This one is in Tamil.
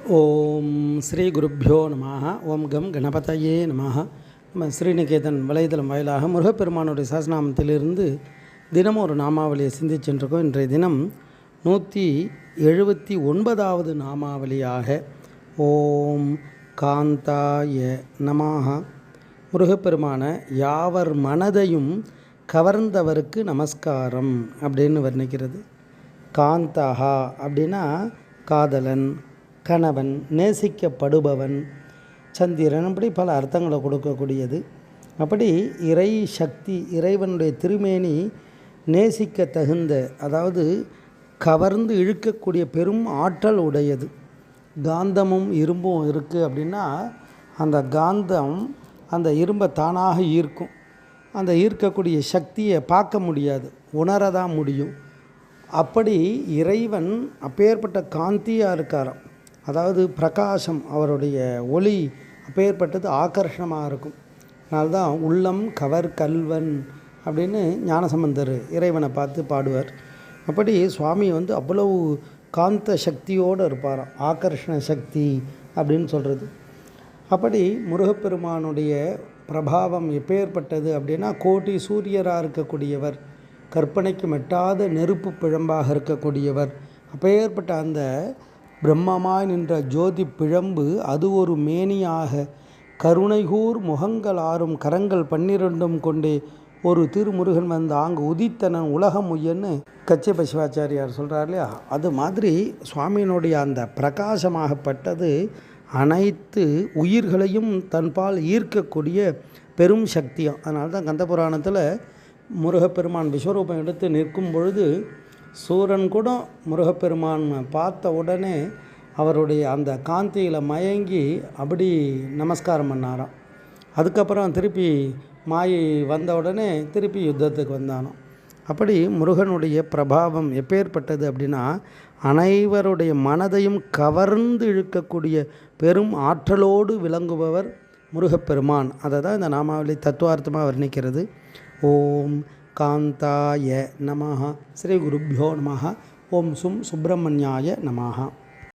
ஓம் ஸ்ரீ குருப்பியோ நம ஓம் கம் கணபதையே நம நம்ம ஸ்ரீநிகேதன் வலைதளம் வாயிலாக முருகப்பெருமானுடைய சாசனாமத்திலிருந்து தினமும் ஒரு நாமாவளியை சிந்திச்சுருக்கோம் இன்றைய தினம் நூற்றி எழுபத்தி ஒன்பதாவது நாமாவளியாக ஓம் காந்தாய நமாக முருகப்பெருமான யாவர் மனதையும் கவர்ந்தவருக்கு நமஸ்காரம் அப்படின்னு வர்ணிக்கிறது. காந்தஹா அப்படின்னா காதலன் கணவன் நேசிக்கப்படுபவன் சந்திரன் அப்படி பல அர்த்தங்களை கொடுக்கக்கூடியது. அப்படி இறை சக்தி இறைவனுடைய திருமேனி நேசிக்க தகுந்த அதாவது கவர்ந்து இழுக்கக்கூடிய பெரும் ஆற்றல் உடையது. காந்தமும் இரும்பும் இருக்குது அப்படின்னா அந்த காந்தம் அந்த இரும்பை தானாக ஈர்க்கும். அந்த ஈர்க்கக்கூடிய சக்தியை பார்க்க முடியாது. உணர தான் முடியும். அப்படி இறைவன் அப்பேற்பட்ட காந்தியாக இருக்காராம். அதாவது பிரகாசம் அவருடைய ஒளி அப்பேற்பட்டது ஆக்கர்ஷணமாக இருக்கும். அதனால்தான் உள்ளம் கவர் கல்வன் அப்படின்னு ஞானசம்பந்தர் இறைவனை பார்த்து பாடுவார். அப்படி சுவாமி வந்து அவ்வளவு காந்த சக்தியோடு இருப்பாராம். ஆகர்ஷண சக்தி அப்படின்னு சொல்கிறது அப்படி முருகப்பெருமானுடைய பிரபாவம் எப்பேற்பட்டது அப்படின்னா கோட்டி சூரியராக இருக்கக்கூடியவர் கற்பனைக்கு மெட்டாத நெருப்பு பிழம்பாக இருக்கக்கூடியவர் அப்பேற்பட்ட அந்த பிரம்மமாய் நின்ற ஜோதி பிழம்பு அது ஒரு மேனியாக கருணைகூர் முகங்கள் ஆறும் கரங்கள் பன்னிரண்டும் கொண்டே ஒரு திருமுருகன் வந்து ஆங்கு உதித்தனன் உலகம் உயன்னு கச்சியப்ப சிவாச்சாரியார் சொல்கிறார் இல்லையா? அது மாதிரி சுவாமியினுடைய அந்த பிரகாசமாகப்பட்டது அனைத்து உயிர்களையும் தன்பால் ஈர்க்கக்கூடிய பெரும் சக்தியும். அதனால தான் கந்த புராணத்தில் முருகப்பெருமான் விஸ்வரூபம் எடுத்து நிற்கும் பொழுது சூரன் கூட முருகப்பெருமான் பார்த்த உடனே அவருடைய அந்த காந்தியில் மயங்கி அப்படி நமஸ்காரம் பண்ணாராம். அதுக்கப்புறம் திருப்பி மாயை வந்த உடனே திருப்பி யுத்தத்துக்கு வந்தானோ அப்படி முருகனுடைய பிரபாவம் எப்பேற்பட்டது அப்படின்னா அனைவருடைய மனதையும் கவர்ந்து இழுக்கக்கூடிய பெரும் ஆற்றலோடு விளங்குபவர் முருகப்பெருமான். அதை தான் இந்த நாமாவளி தத்துவார்த்தமாக வர்ணிக்கிறது. ஓம் காந்தாய நமஹா. ஸ்ரீ குருப்பியோ நமஹா. ஓம் சும் சுப்பிரமணியாய நமஹா.